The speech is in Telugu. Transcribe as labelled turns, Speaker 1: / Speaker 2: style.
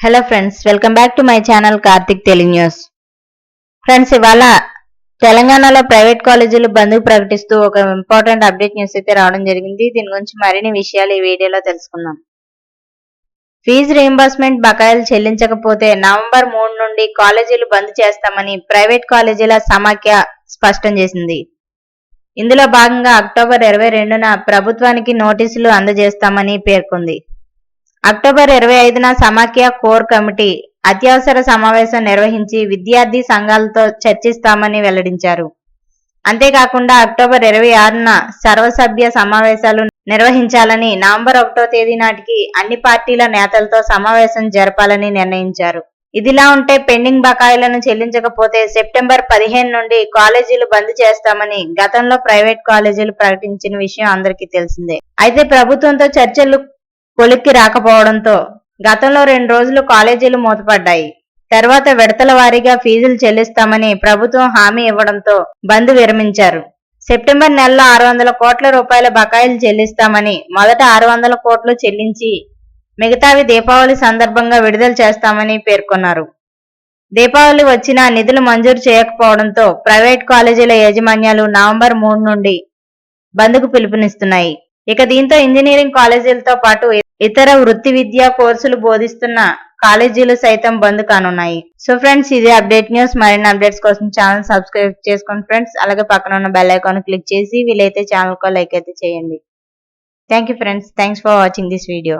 Speaker 1: Hello friends welcome back to my channel Karthik Telugu news friends ఇవాళ తెలంగాణలో ప్రైవేట్ కాలేజీలు బంద్ ప్రకటిస్తూ ఒక ఇంపార్టెంట్ అప్డేట్ న్యూస్ అయితే రావడం జరిగింది. దీని గురించి మరిన్ని విషయాలు ఈ వీడియోలో తెలుసుకుందాం. ఫీజు రీయింబర్స్మెంట్ బకాయిలు చెల్లించకపోతే నవంబర్ మూడు నుండి కాలేజీలు బంద్ చేస్తామని ప్రైవేట్ కాలేజీల సమాఖ్య స్పష్టం చేసింది. ఇందులో భాగంగా అక్టోబర్ ఇరవై రెండున ప్రభుత్వానికి నోటీసులు అందజేస్తామని పేర్కొంది. అక్టోబర్ ఇరవై ఐదున సమాఖ్య కోర్ కమిటీ అత్యవసర సమావేశం నిర్వహించి విద్యార్థి సంఘాలతో చర్చిస్తామని వెల్లడించారు. అంతేకాకుండా అక్టోబర్ ఇరవై ఆరున సర్వసభ్య సమావేశాలు నిర్వహించాలని నవంబర్ ఒకటో తేదీ నాటికి అన్ని పార్టీల నేతలతో సమావేశం జరపాలని నిర్ణయించారు. ఇదిలా ఉంటే పెండింగ్ బకాయిలను చెల్లించకపోతే సెప్టెంబర్ పదిహేను నుండి కాలేజీలు బంద్ చేస్తామని గతంలో ప్రైవేట్ కాలేజీలు ప్రకటించిన విషయం అందరికీ తెలిసిందే. అయితే ప్రభుత్వంతో చర్చలు కొలిక్కి రాకపోవడంతో గతంలో రెండు రోజులు కాలేజీలు మూతపడ్డాయి. తర్వాత విడతల వారీగా ఫీజులు చెల్లిస్తామని ప్రభుత్వం హామీ ఇవ్వడంతో బంద్ విరమించారు. సెప్టెంబర్ నెలలో ఆరు వందల కోట్ల రూపాయల బకాయిలు చెల్లిస్తామని మొదట ఆరు వందల కోట్లు చెల్లించి మిగతావి దీపావళి సందర్భంగా విడుదల చేస్తామని పేర్కొన్నారు. దీపావళి వచ్చినా నిధులు మంజూరు చేయకపోవడంతో ప్రైవేట్ కాలేజీల యాజమాన్యాలు నవంబర్ మూడు నుండి బంద్కు పిలుపునిస్తున్నాయి. ఇక దీంతో ఇంజనీరింగ్ కాలేజీలతో పాటు ఇతర వృత్తి విద్యా కోర్సులు బోధిస్తున్న కాలేజీలు సైతం బంద్ కానున్నాయి. సో ఫ్రెండ్స్ ఇదే అప్డేట్ న్యూస్. మరిన్ని అప్డేట్స్ కోసం ఛానల్ సబ్స్క్రైబ్ చేసుకోండి ఫ్రెండ్స్. అలాగే పక్కన ఉన్న బెల్ ఐకాన్ క్లిక్ చేసి వీలైతే ఛానల్ కో లైక్ అయితే చేయండి. Thank you friends. Thanks for watching this video.